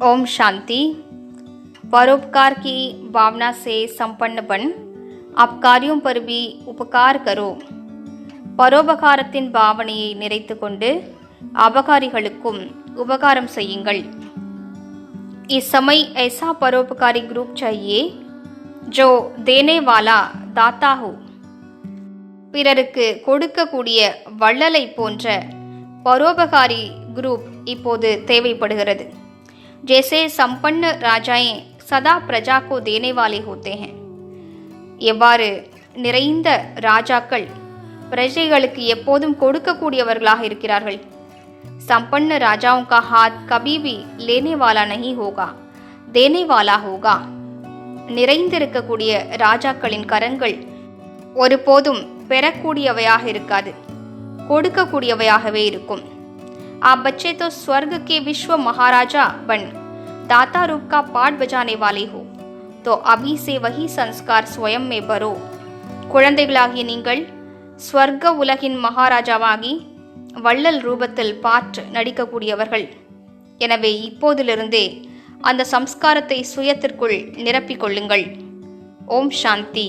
ओम शांति परोपकार की भावना से संपन्न बन आप कार्यों पर भी उपकार करो பரோபகாரத்தின் பாவனையை நிறைத்து கொண்டு அபகாரிகளுக்கும் உபகாரம் செய்யுங்கள் इस समय ऐसा परोपकारी ग्रुप चाहिए जो देने वाला दाता हो பிறருக்கு கொடுக்கக்கூடிய வள்ளலை போன்ற பரோபகாரி குரூப் இப்போது தேவைப்படுகிறது जैसे संपन्न राजाएं सदा प्रजा को देने वाले होते हैं எவ்வாறு நிறைந்த ராஜாக்கள் பிரஜைகளுக்கு எப்போதும் கொடுக்கக்கூடியவர்களாக இருக்கிறார்கள் संपन्न राजाओं का हाथ कभी भी लेने वाला नहीं होगा देने वाला होगा நிறைந்திருக்கக்கூடிய ராஜாக்களின் கரங்கள் ஒருபோதும் பெறக்கூடியவையாக இருக்காது கொடுக்கக்கூடியவையாகவே இருக்கும் आप बच्चे तो स्वर्ग के विश्व महाराजा बन दाता रूप का पाठ बजाने वाले हो तो अभी से वही संस्कार स्वयं में भरो குழந்தைகளாகிய நீங்கள் ஸ்வர்க உலகின் மகாராஜாவாகி வள்ளல் ரூபத்தில் பாற்று நடிக்கக்கூடியவர்கள் எனவே இப்போதிலிருந்தே அந்த சம்ஸ்காரத்தை சுயத்திற்குள் நிரப்பிக் கொள்ளுங்கள் ஓம் சாந்தி